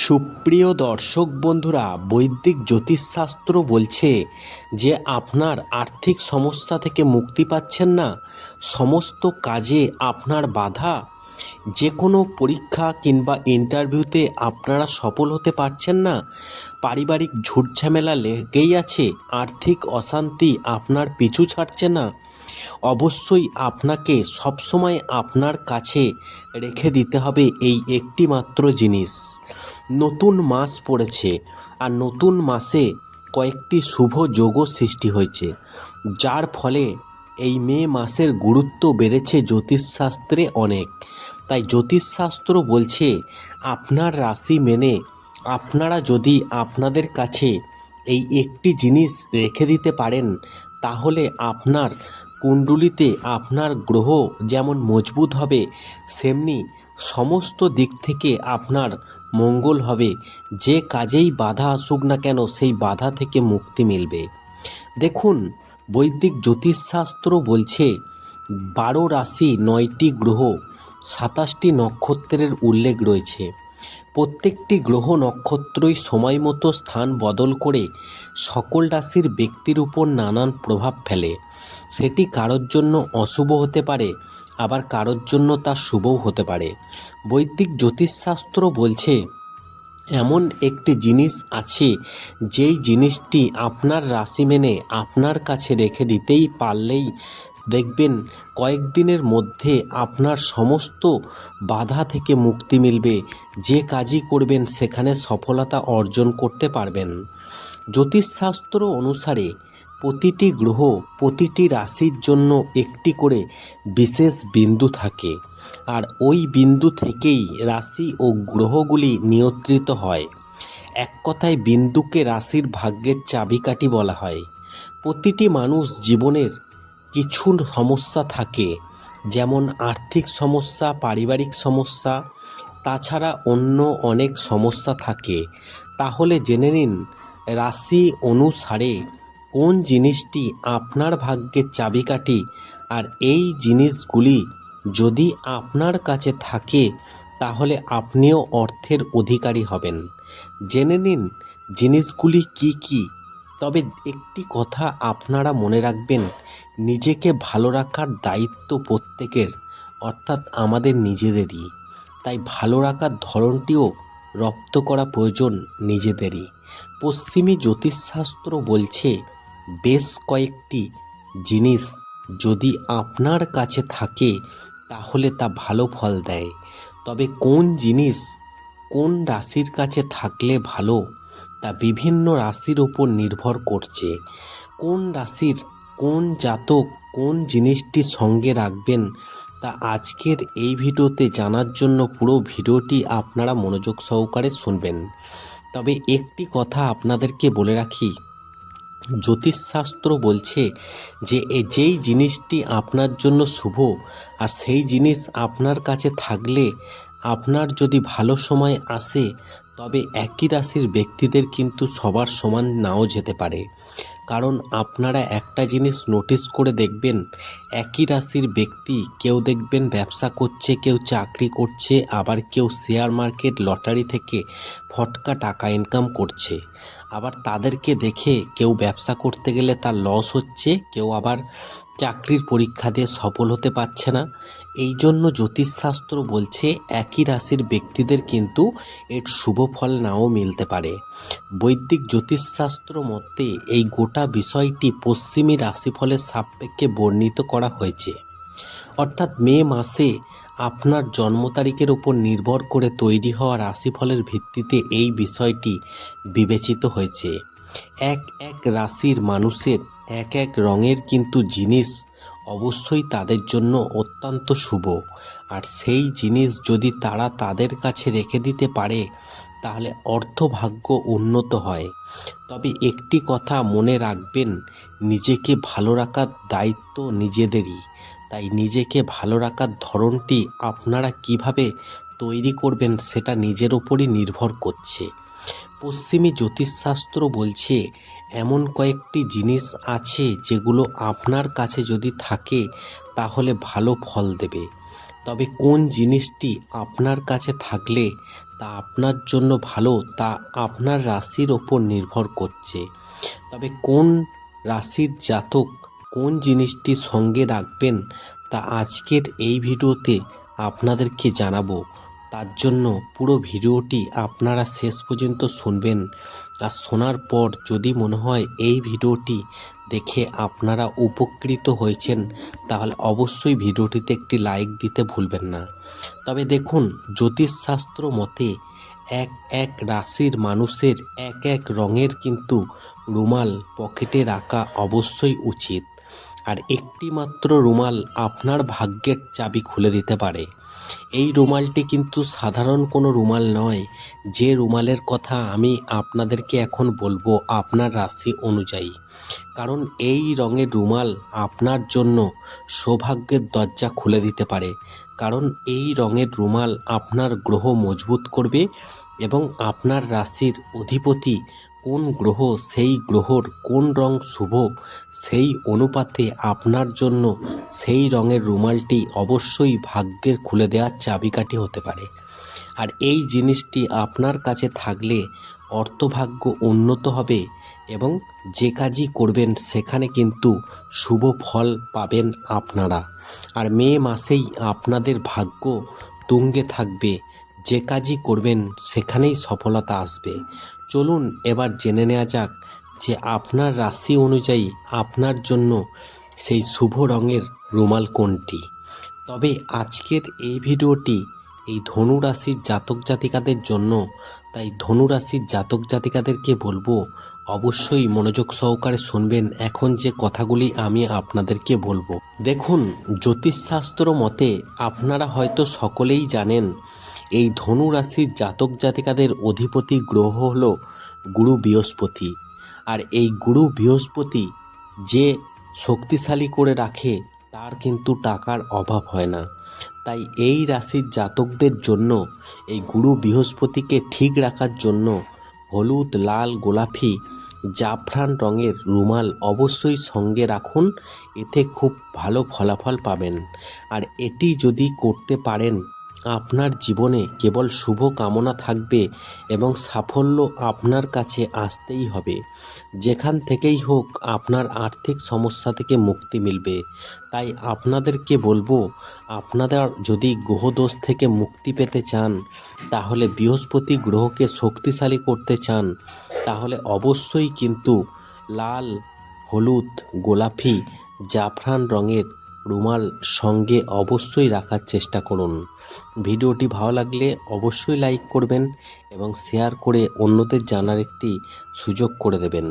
সুপ্রিয় দর্শক বন্ধুরা, বৈদিক জ্যোতিষশাস্ত্র বলছে যে আপনার আর্থিক সমস্যা থেকে মুক্তি পাচ্ছেন না। সমস্ত কাজে আপনার বাধা। যে কোনো পরীক্ষা কিংবা ইন্টারভিউতে আপনারা সফল হতে পারছেন না। পারিবারিক ঝুটঝামেলা লেগেই আছে। আর্থিক অশান্তি আপনার পিছু ছাড়ছে না। অবশ্যই আপনাকে সবসময় আপনার কাছে রেখে দিতে হবে এই একটি মাত্র জিনিস। নতুন মাস পড়েছে আর নতুন মাসে কয়েকটি শুভ যোগ সৃষ্টি হয়েছে। যার ফলে এই মে মাসের গুরুত্ব বেড়েছে জ্যোতিষশাস্ত্রে অনেক। তাই জ্যোতিষশাস্ত্র বলছে, আপনার রাশি মেনে আপনারা যদি আপনাদের কাছে এই একটি জিনিস রেখে দিতে পারেন, তাহলে আপনার কুণ্ডলিতে আপনার গ্রহ যেমন মজবুত হবে, সেমনি সমস্ত দিক থেকে আপনার মঙ্গল হবে। যে কাজেই বাধা আসুক না কেন, সেই বাধা থেকে মুক্তি মিলবে। দেখুন, বৈদিক জ্যোতিষশাস্ত্র বলছে, বারো রাশি নয়টি গ্রহ, সাতাশটি নক্ষত্রের উল্লেখ রয়েছে। প্রত্যেকটি গ্রহ নক্ষত্রই সময় মতো স্থান বদল করে সকল রাশির ব্যক্তির উপর নানান প্রভাব ফেলে। সেটি কারোর জন্য অশুভ হতে পারে আবার কারোর জন্য তা শুভও হতে পারে। বৈদিক জ্যোতিষশাস্ত্র বলছে, এমন একটি জিনিস আছে, যেই জিনিসটি আপনার রাশি মেনে আপনার কাছে রেখে দিতেই পারলেই দেখবেন কয়েকদিনের মধ্যে আপনার সমস্ত বাধা থেকে মুক্তি মিলবে। যে কাজই করবেন, সেখানে সফলতা অর্জন করতে পারবেন। জ্যোতিষশাস্ত্র অনুসারে প্রতিটি গ্রহ প্রতিটি রাশির জন্য একটি করে বিশেষ বিন্দু থাকে। আর ওই বিন্দু থেকেই রাশি ও গ্রহগুলি নিয়ন্ত্রিত হয়। এক কথায় বিন্দুকে রাশির ভাগ্যের চাবিকাঠি বলা হয়। প্রতিটি মানুষ জীবনের কিছু সমস্যা থাকে, যেমন আর্থিক সমস্যা, পারিবারিক সমস্যা, তাছাড়া অন্য অনেক সমস্যা থাকে। তাহলে জেনে নিন, রাশি অনুসারে কোন জিনিসটি আপনার ভাগ্যের চাবিকাঠি আর এই জিনিসগুলি যদি আপনার কাছে থাকে, তাহলে আপনিও অর্থের অধিকারী হবেন। জেনে নিন, জিনিসগুলি কি কি? তবে একটি কথা আপনারা মনে রাখবেন, নিজেকে ভালো রাখার দায়িত্ব প্রত্যেকের, অর্থাৎ আমাদের নিজেদেরই। তাই ভালো রাখার ধরনটিও রপ্ত করা প্রয়োজন নিজেদেরই। পশ্চিমী জ্যোতিষশাস্ত্র বলছে বেশ কয়েকটি জিনিস যদি আপনার কাছে থাকে, তাহলে তা ভালো ফল দেয়। তবে কোন জিনিস কোন রাশির কাছে থাকলে ভালো, তা বিভিন্ন রাশির ওপর নির্ভর করছে। কোন রাশির কোন জাতক কোন জিনিসটি সঙ্গে রাখবেন, তা আজকের এই ভিডিওতে জানার জন্য পুরো ভিডিওটি আপনারা মনোযোগ সহকারে শুনবেন। তবে একটি কথা আপনাদেরকে বলে রাখি জ্যোতিষশাস্ত্র বলছে যে যেই জিনিসটি আপনার জন্য শুভ, আর সেই জিনিস আপনার কাছে থাকলে আপনার যদি ভালো সময় আসে, তবে একই রাশির ব্যক্তিদের কিন্তু সবার সমান নাও যেতে পারে। কারণ আপনারা একটা জিনিস নোটিস করে দেখবেন, একই রাশির ব্যক্তি কেউ দেখবেন ব্যবসা করছে, কেউ চাকরি করছে, আবার কেউ শেয়ার মার্কেট, লটারি থেকে ফটকা টাকা ইনকাম করছে। আবার তাদেরকে দেখে কেউ ব্যবসা করতে গেলে তার লস হচ্ছে, কেউ আবার চাকরির পরীক্ষা দিয়ে সফল হতে পারছে না। এই জন্য জ্যোতিষশাস্ত্র বলছে একই রাশির ব্যক্তিদের কিন্তু এর শুভ ফল নাও মিলতে পারে। বৈদিক জ্যোতিষশাস্ত্র মতে এই গোটা বিষয়টি পশ্চিমী রাশিফলের সাপেক্ষে বর্ণিত করা হয়েছে। অর্থাৎ মে মাসে আপনার জন্ম তারিখের উপর নির্ভর করে তৈরি হওয়া রাশিফলের ভিত্তিতে এই বিষয়টি বিবেচিত হয়েছে। এক এক রাশির মানুষের এক এক রঙের কিন্তু জিনিস অবশ্যই তাদের জন্য অত্যন্ত শুভ। আর সেই জিনিস যদি তারা তাদের কাছে রেখে দিতে পারে, তাহলে অর্থভাগ্য উন্নত হয়। তবে একটি কথা মনে রাখবেন, নিজেকে ভালো রাখার দায়িত্ব নিজেদেরই। তাই নিজেকে ভালো রাখার ধরনটি আপনারা কীভাবে তৈরি করবেন সেটা নিজের ওপরই নির্ভর করছে। পশ্চিমী জ্যোতিষশাস্ত্র বলছে, এমন কয়েকটি জিনিস আছে যেগুলো আপনার কাছে যদি থাকে, তাহলে ভালো ফল দেবে। তবে কোন জিনিসটি আপনার কাছে থাকলে তা আপনার জন্য ভালো, তা আপনার রাশির ওপর নির্ভর করছে। তবে কোন রাশির জাতক কোন জিনিসটি সঙ্গে রাখবেন তা আজকের এই ভিডিওতে আপনাদেরকে জানাব। তার জন্য পুরো ভিডিওটি আপনারা শেষ পর্যন্ত শুনবেন। আর শোনার পর যদি মনে হয় এই ভিডিওটি দেখে আপনারা উপকৃত হয়েছেন, তাহলে অবশ্যই ভিডিওটিতে একটি লাইক দিতে ভুলবেন না। তবে দেখুন, জ্যোতিষশাস্ত্র মতে এক এক রাশির মানুষের এক এক রঙের কিন্তু রুমাল পকেটে রাখা অবশ্যই উচিত। আর একটি মাত্র রুমাল আপনার ভাগ্যের চাবি খুলে দিতে পারে। এই রুমালটি কিন্তু সাধারণ কোনো রুমাল নয়। যে রুমালের কথা আমি আপনাদেরকে এখন বলব আপনার রাশি অনুযায়ী। কারণ এই রঙের রুমাল আপনার জন্য সৌভাগ্যের দরজা খুলে দিতে পারে। কারণ এই রঙের রুমাল আপনার গ্রহ মজবুত করবে এবং আপনার রাশির অধিপতি কোন গ্রহ সেই গ্রহর কোন রং শুভ, সেই অনুপাতে আপনার জন্য সেই রঙের রুমালটি অবশ্যই ভাগ্যের খুলে দেওয়ার চাবিকাঠি হতে পারে। আর এই জিনিসটি আপনার কাছে থাকলে অর্থভাগ্য উন্নত হবে এবং যে কাজই করবেন সেখানে কিন্তু শুভ ফল পাবেন আপনারা। আর মে মাসেই আপনাদের ভাগ্য তুঙ্গে থাকবে যে কাজই করবেন সেখানেই সফলতা আসবে। চলুন এবার জেনে নেওয়া যাক যে আপনার রাশি অনুযায়ী আপনার জন্য সেই শুভ রঙের রুমাল কোনটি। তবে আজকের এই ভিডিওটি এই ধনু রাশির জাতক জাতিকাদের জন্য, তাই ধনু রাশির জাতক জাতিকাদেরকে বলব অবশ্যই মনোযোগ সহকারে শুনবেন। এখন যে কথাগুলি আমি আপনাদেরকে বলব। দেখুন, জ্যোতিষশাস্ত্র মতে আপনারা হয়তো সকলেই জানেন এই ধনু রাশির জাতক জাতিকাদের অধিপতি গ্রহ হল গুরু বৃহস্পতি। আর এই গুরু বৃহস্পতি যে শক্তিশালী করে রাখে, তার কিন্তু টাকার অভাব হয় না। তাই এই রাশির জাতকদের জন্য, এই গুরু বৃহস্পতিকে ঠিক রাখার জন্য হলুদ, লাল, গোলাপি, জাফরান রঙের রুমাল অবশ্যই সঙ্গে রাখুন, এতে খুব ভালো ফলাফল পাবেন। আর এটি যদি করতে পারেন আপনার জীবনে কেবল শুভ কামনা থাকবে এবং সাফল্য আপনার কাছে আসতেই হবে। যেখান থেকেই হোক আপনার আর্থিক সমস্যা থেকে মুক্তি মিলবে। তাই আপনাদেরকে বলব, আপনারা যদি গ্রহদোষ থেকে মুক্তি পেতে চান, তাহলে বৃহস্পতি গ্রহকে শক্তিশালী করতে চান, তাহলে অবশ্যই কিন্তু লাল, হলুদ, গোলাপি, জাফরান রঙের রুমাল সঙ্গে অবশ্যই রাখার চেষ্টা করুন। ভিডিওটি ভালো লাগলে অবশ্যই লাইক করবেন এবং শেয়ার করে অন্যদের জানার একটি সুযোগ করে দেবেন।